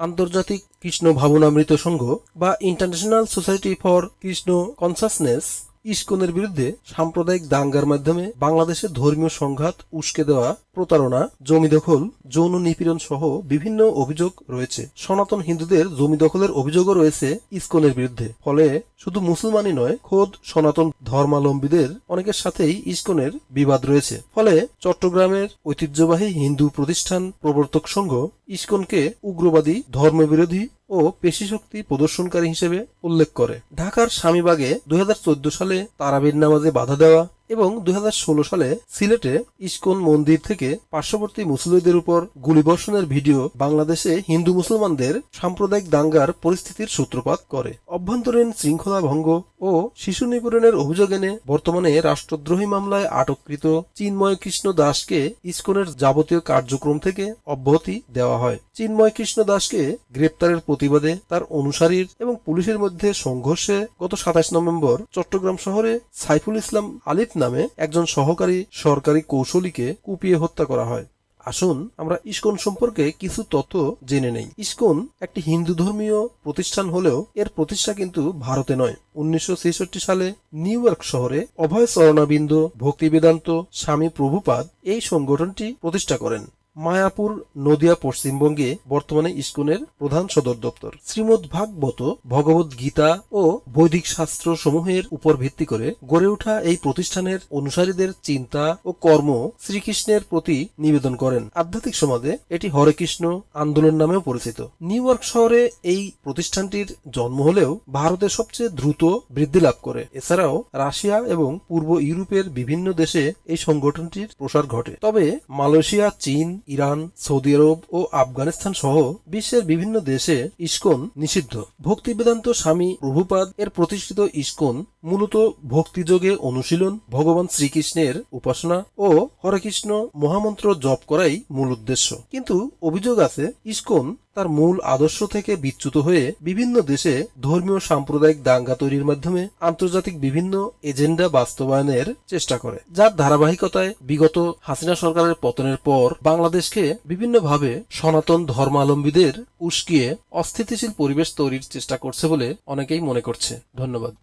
আন্তর্জাতিক কৃষ্ণ ভাবনামৃত সংঘ বা International Society for Krishna consciousness ইস্কনের বিরুদ্ধে সাম্প্রদায়িক দাঙ্গার মাধ্যমে বাংলাদেশে ধর্মীয় সংঘাত, উস্কে দেওয়া, প্রতারণা, জমি দখল, যৌন নিপীড়ন সহ বিভিন্ন অভিযোগ রয়েছে। সনাতন হিন্দুদের জমি দখলের অভিযোগও রয়েছে ইস্কনের বিরুদ্ধে। ফলে শুধু মুসলমানই নয়, খোদ সনাতন ধর্মাবলম্বীদের অনেকের সাথেই ইস্কনের বিবাদ রয়েছে। ফলে চট্টগ্রামের ঐতিহ্যবাহী হিন্দু প্রতিষ্ঠান প্রবর্তক সংঘ ইস্কনকে উগ্রবাদী, ধর্মবিরোধী ও পেশিশক্তি প্রদর্শনকারী হিসেবে উল্লেখ করে। ঢাকার স্বামীবাগে দুই হাজার চোদ্দ সালে তারাবির নামাজে বাধা দেওয়া এবং দু হাজার ষোলো সালে সিলেটে ইস্কন মন্দির থেকে পার্শ্ববর্তী মুসলিমদের উপর গুলিবর্ষণের ভিডিও বাংলাদেশে হিন্দু মুসলমানদের সাম্প্রদায়িক দাঙ্গার পরিস্থিতির সূত্রপাত করে। অভ্যন্তরীণ শৃঙ্খলা ভঙ্গ ও শিশু নিপীড়নের অভিযোগ এনে বর্তমানে রাষ্ট্রদ্রোহী মামলায় আটককৃত চিন্ময় কৃষ্ণ দাসকে ইস্কনের যাবতীয় কার্যক্রম থেকে অব্যাহতি দেওয়া হয়। চিন্ময় কৃষ্ণ দাসকে গ্রেপ্তারের প্রতিবাদে তার অনুসারীর এবং পুলিশের মধ্যে সংঘর্ষে গত সাতাশ নভেম্বর চট্টগ্রাম শহরে সাইফুল ইসলাম আলিফ নামে একজন সহকারী সরকারি কৌশলীকে কুপিয়ে হত্যা করা হয়। আসুন আমরা ইস্কন সম্পর্কে কিছু তথ্য জেনে নেই। ইস্কন একটি হিন্দু ধর্মীয় প্রতিষ্ঠান হলেও এর প্রতিষ্ঠা কিন্তু ভারতে নয়। উনিশশো সালে নিউ ইয়র্ক শহরে অভয় চরণাবিন্দ ভক্তিবেদান্ত, স্বামী প্রভুপাদ এই সংগঠনটি প্রতিষ্ঠা করেন। মায়াপুর নদিয়া পশ্চিমবঙ্গে বর্তমানে ইস্কনের প্রধান সদর দপ্তর। শ্রীমদ ভাগবত ভগবত গীতা ও বৈদিক শাস্ত্র সমূহের উপর ভিত্তি করে গড়ে ওঠা এই প্রতিষ্ঠানের অনুসারীদের চিন্তা ও কর্ম শ্রীকৃষ্ণের প্রতি নিবেদন করেন। আধ্যাত্মিক সমাজে এটি হরে কৃষ্ণ আন্দোলন নামেও পরিচিত। নিউ ইয়র্ক শহরে এই প্রতিষ্ঠানটির জন্ম হলেও ভারতে সবচেয়ে দ্রুত বৃদ্ধি লাভ করে। এছাড়াও রাশিয়া এবং পূর্ব ইউরোপের বিভিন্ন দেশে এই সংগঠনটির প্রসার ঘটে। তবে মালয়েশিয়া, চীন ইরান, সৌদি আরব ও আফগানিস্তান সহ বিশ্বের বিভিন্ন দেশে ইস্কন নিষিদ্ধ। ভক্তি বেদান্ত স্বামী প্রভুপাদ এর প্রতিষ্ঠিত ইস্কন মূলত ভক্তিযোগে অনুশীলন, ভগবান শ্রীকৃষ্ণের উপাসনা ও হরেকৃষ্ণ মহামন্ত্র জপ করাই মূল উদ্দেশ্য। কিন্তু অভিযোগ আছে, ইস্কন তার মূল আদর্শ থেকে বিচ্যুত হয়ে বিভিন্ন দেশে ধর্মীয় সাম্প্রদায়িক দাঙ্গা তৈরির মাধ্যমে আন্তর্জাতিক বিভিন্ন এজেন্ডা বাস্তবায়নের চেষ্টা করে, যার ধারাবাহিকতায় বিগত হাসিনা সরকারের পতনের পর বাংলাদেশকে বিভিন্নভাবে সনাতন ধর্মালম্বীদের উস্কিয়ে অস্থিতিশীল পরিবেশ তৈরির চেষ্টা করছে বলে অনেকেই মনে করছে। ধন্যবাদ।